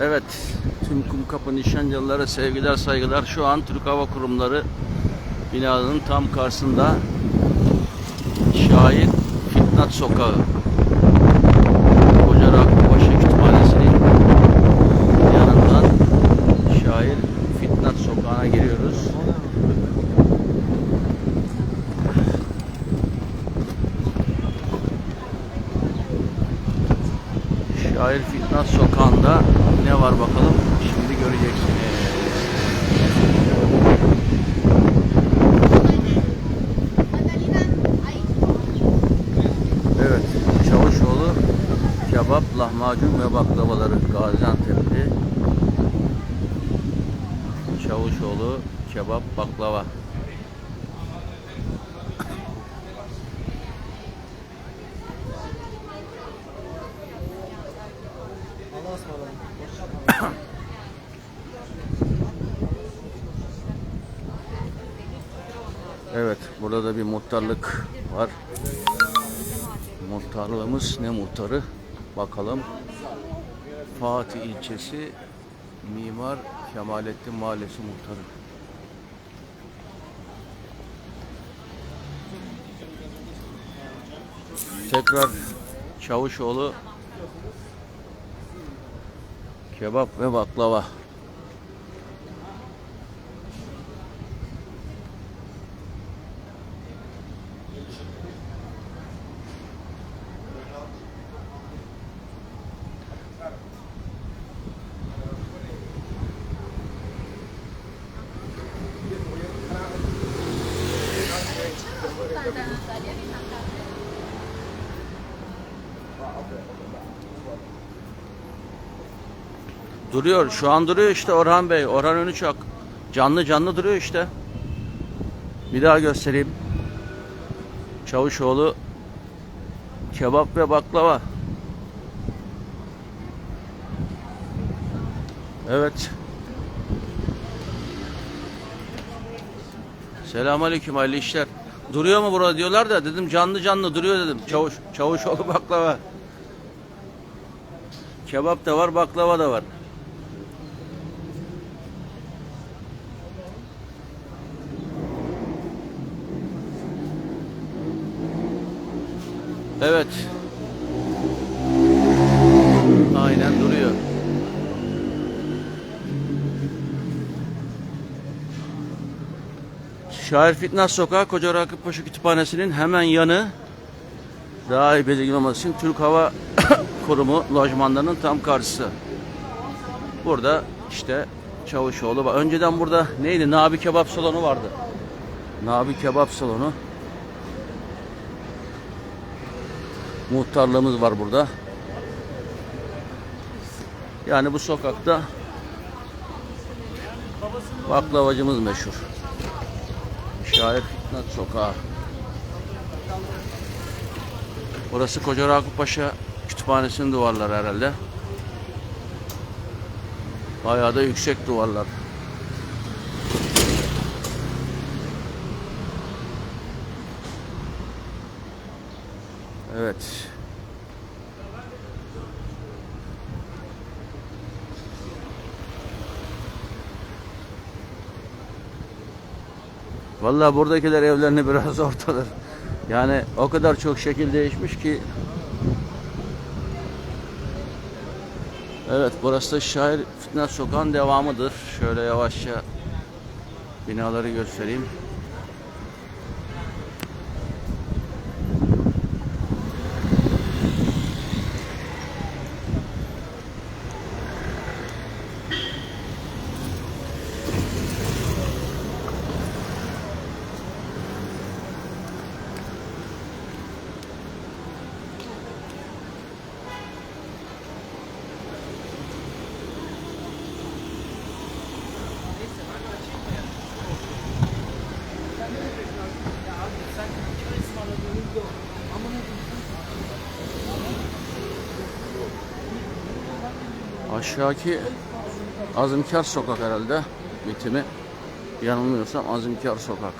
Evet, tüm Kumkapı nişancılara sevgiler saygılar. Şu an Türk Hava Kurumları binanın tam karşısında Şair Fitnat Sokağı. Koca Rakıpaşa Kütüphanesi'nin yanından Şair Fitnat Sokağı'na giriyoruz. Şair Fitnat Sokağı'nda ne var bakalım şimdi göreceksiniz. Evet, Çavuşoğlu kebap, lahmacun ve baklavaları Gaziantep'li. Çavuşoğlu kebap, baklava. Evet, burada da bir muhtarlık var. Muhtarlığımız ne muhtarı? Bakalım. Fatih ilçesi Mimar Kemalettin Mahallesi muhtarı. Tekrar Çavuşoğlu kebap ve baklava. Duruyor. Şu an duruyor işte Orhan Bey. Orhan Önüçak. Canlı canlı duruyor işte. Bir daha göstereyim. Çavuşoğlu kebap ve baklava. Evet. Selamünaleyküm hayırlı işler. Duruyor mu burada diyorlar da dedim canlı canlı duruyor dedim. Çavuş Çavuşoğlu baklava. Kebap da var, baklava da var. Evet. Aynen duruyor. Şair Fitnat Sokağı Koca Rakıpaşa Kütüphanesi'nin hemen yanı daha iyi belirgin olması için Türk Hava Kurumu lojmanlarının tam karşısı. Burada işte Çavuşoğlu var. Önceden burada neydi? Nabi Kebap Salonu vardı. Nabi Kebap Salonu. Muhtarlığımız var burada. Yani bu sokakta baklavacımız meşhur. Şair Fitnat Sokağı. Burası Koca Rakip Paşa Kütüphanesi'nin duvarları herhalde. Bayağı da yüksek duvarlar. Evet. Vallahi buradakiler evlerini biraz zor tanır. Yani o kadar çok şekil değişmiş ki. Evet burası da Şair Fitnat Sokağı'nın devamıdır. Şöyle yavaşça binaları göstereyim. Aşağıki Azimkar Sokak herhalde bitimi. Yanılmıyorsam Azimkar Sokak.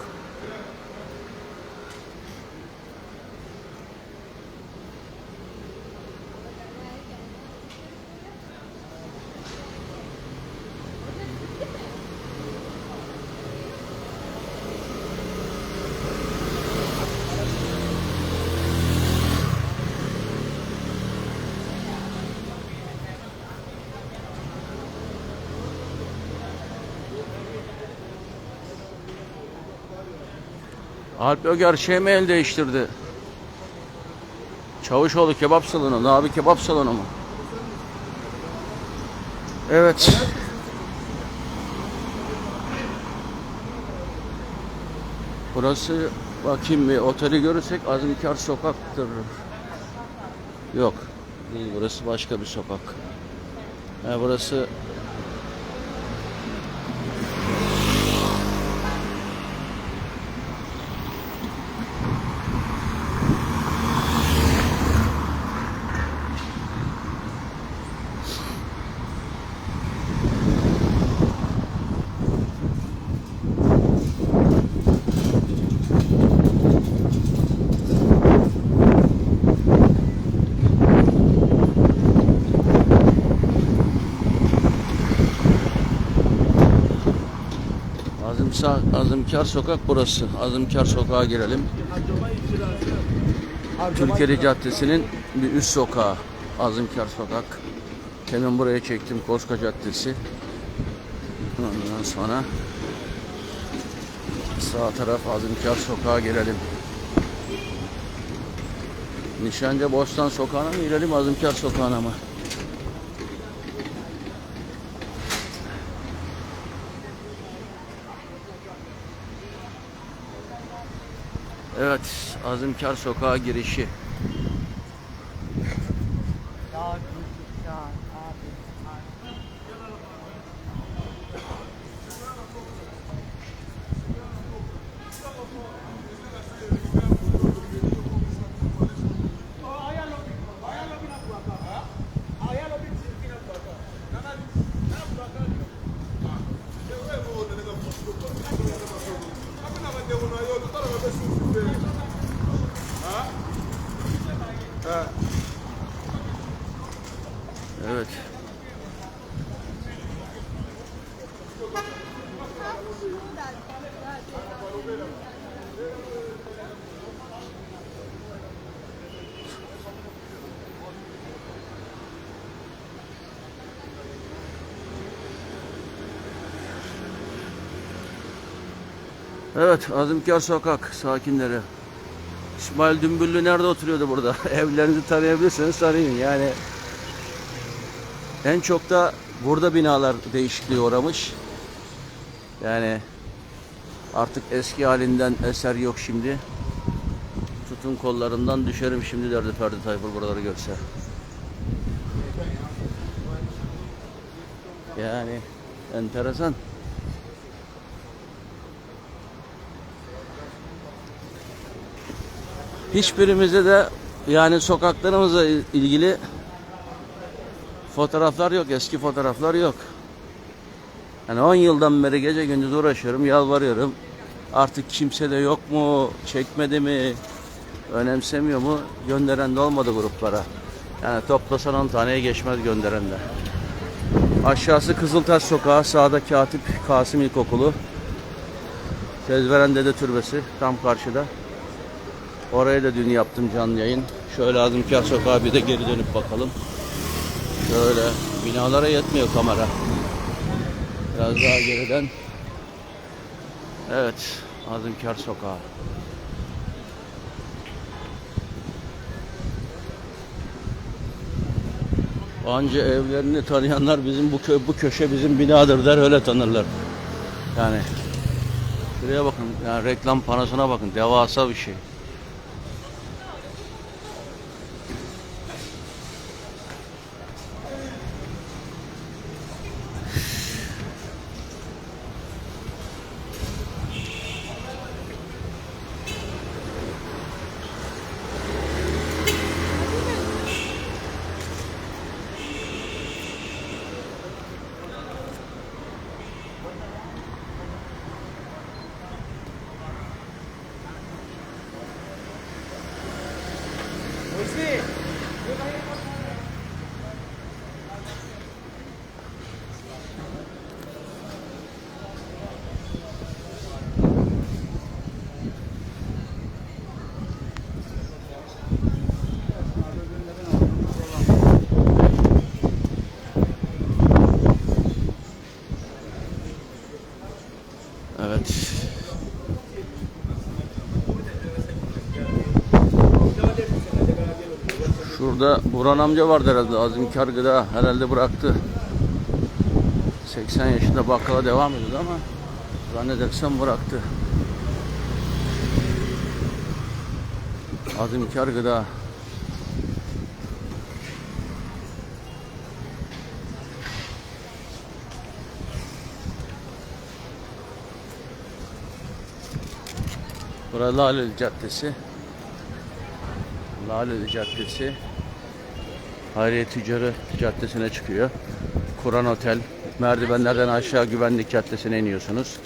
Alp Öger şey mi el değiştirdi? Çavuşoğlu kebap salonu, Nabi kebap salonu mu? Evet. Burası bakayım bir oteli görürsek Azimkar Sokak'tır. Yok. Değil burası başka bir sokak. Ha, burası Azimsa, Azimkar Sokak burası. Azimkar Sokağa girelim. Türkiye Caddesi'nin bir üst sokağı. Azimkar Sokak. Hemen buraya çektim Koska Caddesi. Ondan sonra sağ taraf Azimkar Sokağa girelim. Nişancı Bostan Sokağı'na mı girelim Azimkar Sokağı'na mı? Evet, Azimkar Sokağa girişi. Ya ya abi. Evet. Evet, Azimkar Sokak sakinleri. İsmail Dümbüllü nerede oturuyordu burada? Evlerinizi tanıyabilirseniz tanıyın. Yani en çok da burada binalar değişikliğe uğramış. Yani artık eski halinden eser yok şimdi. Tutun kollarından düşerim şimdi derdi Ferdi Tayfur buraları görse. Yani enteresan. Hiçbirimizde de yani sokaklarımızla ilgili fotoğraflar yok, eski fotoğraflar yok. Yani 10 yıldan beri gece gündüz uğraşıyorum, yalvarıyorum. Artık kimse de yok mu, çekmedi mi, önemsemiyor mu, gönderen de olmadı gruplara. Yani toplasan 10 taneye geçmez gönderen de. Aşağısı Kızıltaş Sokağı, sağda Katip Kasım İlkokulu. Tezveren Dede Türbesi tam karşıda. Oraya da dün yaptım canlı yayın. Şöyle Azimkar Sokağı bir de geri dönüp bakalım. Şöyle binalara yetmiyor kamera. Biraz daha geriden. Evet, Azimkar Sokağı. Anca evlerini tanıyanlar bizim bu kö bu köşe bizim binadır der öyle tanırlar. Yani şuraya bakın yani reklam panosuna bakın devasa bir şey. おいしい。Burada Burhan amca vardı herhalde. Azimkar Gıda herhalde bıraktı. 80 yaşında bakkala devam ediyordu ama zannedersem bıraktı. Azimkar Gıda. Burası Laleli Caddesi. Laleli Caddesi. Hayriye Tüccarı Caddesi'ne çıkıyor. Kur'an Otel. Merdivenlerden aşağı Güvenlik Caddesi'ne iniyorsunuz.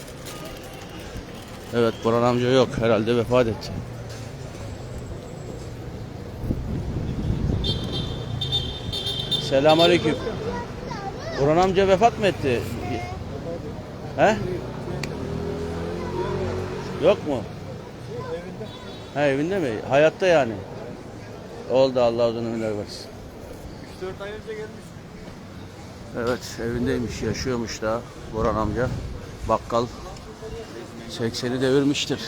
Evet Burhan amca yok. Herhalde vefat etti. Selamünaleyküm. Burhan amca vefat mı etti? He? Yok mu? Ha evinde mi? Hayatta yani. Oldu Allah uzun ömürler versin. 3-4 ay önce gelmiş. Evet evindeymiş yaşıyormuş da Boran amca. Bakkal 80'i devirmiştir.